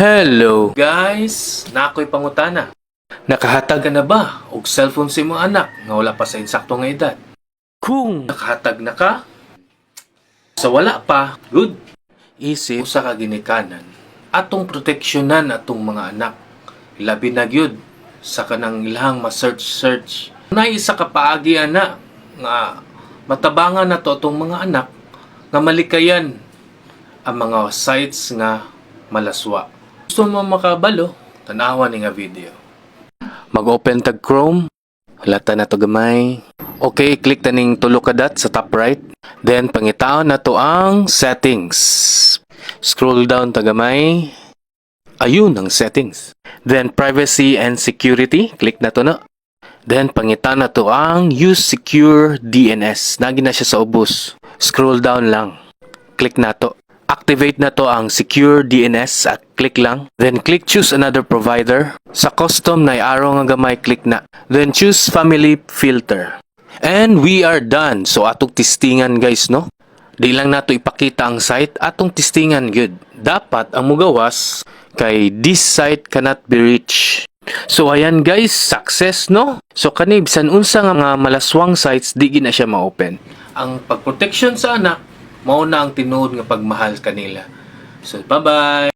Hello guys! Nakoy pangutana. Nakahatag ka na ba og cellphone sa imong anak nga wala pa sa insakto nga edad? Kung nakahatag na ka, sa wala pa, good. Isip usa ka ginikanan atong proteksyonan atong mga anak. Labi na gyud sa kanang ilahang ma-search search. Na isa ka paagi ana nga matabangan na to atong mga anak nga malikayan ang mga sites nga malaswa. Gusto mo makabalo? Tanawa ni nga video. Mag-open tag Chrome. Lata na to gamay. Okay, click taning tulo ka dot sa top right. Then pangitaon na to ang settings. Scroll down ta gamay. Ayun ang settings. Then privacy and security. Click na to na. Then pangita na to ang use secure DNS. Nagi na siya sa ubos. Scroll down lang. Click na to. Activate na to ang secure DNS at click lang. Then click choose another provider. Sa custom na arrow nga gamay click na. Then choose family filter. And we are done. So atong testingan guys no. Di lang nato ipakita ang site atong testingan good. Dapat ang mugawas kay this site cannot be reached. So ayan guys, success no? So kani bisan unsa nga mga malaswang sites di gina siya ma-open. Ang pagprotection sa anak mao na ang tinuod nga pagmahal kanila. So bye-bye.